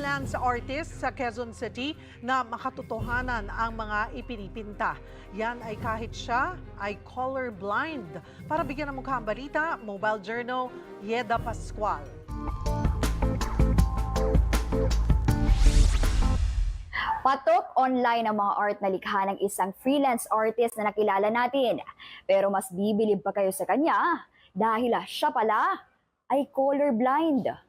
freelance artist sa Quezon City na makatotohanan ang mga ipinipinta. Yan ay kahit siya ay colorblind. Para bigyan ng mukha ang balita, Mobile Journal, Yeda Pascual. Patok online ang mga art na likha ng isang freelance artist na nakilala natin. Pero mas bibilib pa kayo sa kanya dahil ah, siya pala ay colorblind.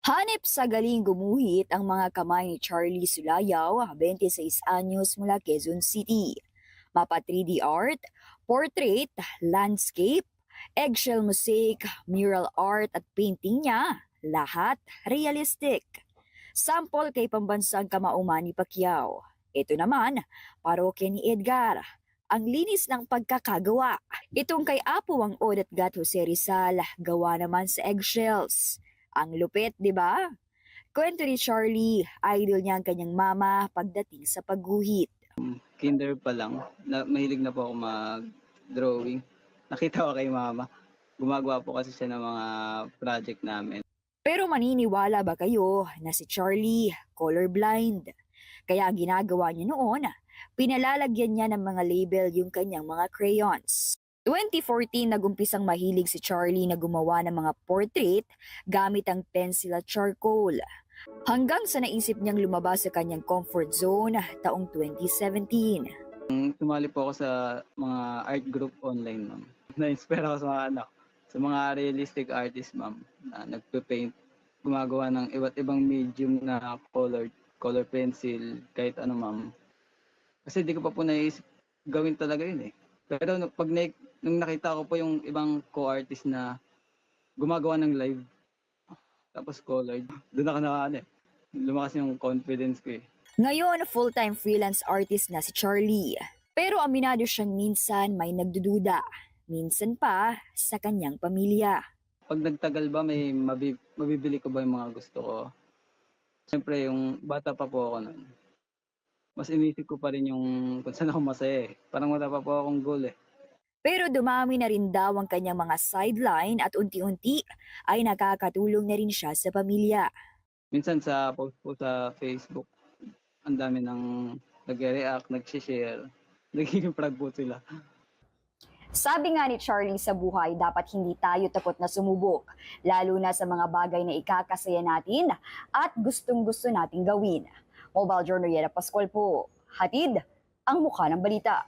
Hanip sa galing gumuhit ang mga kamay ni Charlie Sulayaw, 26 anyos mula Quezon City. Mapa 3D art, portrait, landscape, eggshell mosaic, mural art at painting niya, lahat realistic. Sample kay pambansang kamauman ni Pacquiao. Ito naman, parokya ni Edgar. Ang linis ng pagkakagawa. Itong kay Apo ang Odat Gat Jose Rizal, gawa naman sa eggshells. Ang lupit, di ba? Kwento ni Charlie, idol niya ang kanyang mama pagdating sa pagguhit. kinder pa lang, na, mahilig na po ako mag-drawing. Nakita ko kay mama. Gumagawa po kasi siya ng mga project namin. Pero maniniwala ba kayo na si Charlie colorblind? Kaya ang ginagawa niya noon, pinalalagyan niya ng mga label yung kanyang mga crayons. 2014 nagumpisang mahilig si Charlie na gumawa ng mga portrait gamit ang pencil at charcoal. Hanggang sa naisip niyang lumabas sa kanyang comfort zone taong 2017. Nung Sumali po ako sa mga art group online, ma'am. Na-inspire ako sa mga, ano, sa mga realistic artist, ma'am, na nagpe-paint, gumagawa ng iba't ibang medium na color, color pencil, kahit ano, ma'am. Kasi di ko pa po naisip gawin talaga yun eh. Pero nung- pag na, nung nakita ko po yung ibang co-artist na gumagawa ng live, tapos colored, doon ako na ano eh. Lumakas yung confidence ko eh. Ngayon, full-time freelance artist na si Charlie. Pero aminado siyang minsan may nagdududa. Minsan pa sa kanyang pamilya. Pag nagtagal ba, may mabi- mabibili ko ba yung mga gusto ko? Siyempre, yung bata pa po ako nun. Mas inisip ko pa rin yung kung saan ako masaya eh. Parang wala pa po akong goal eh. Pero dumami na rin daw ang kanyang mga sideline at unti-unti ay nakakatulong na rin siya sa pamilya. Minsan sa post po sa Facebook, ang dami nang nag-react, nag-share. Nagiging proud po sila. Sabi nga ni Charlie sa buhay, dapat hindi tayo takot na sumubok, lalo na sa mga bagay na ikakasaya natin at gustong-gusto nating gawin. Mobile Journal Yera Pascual po, hatid ang mukha ng balita.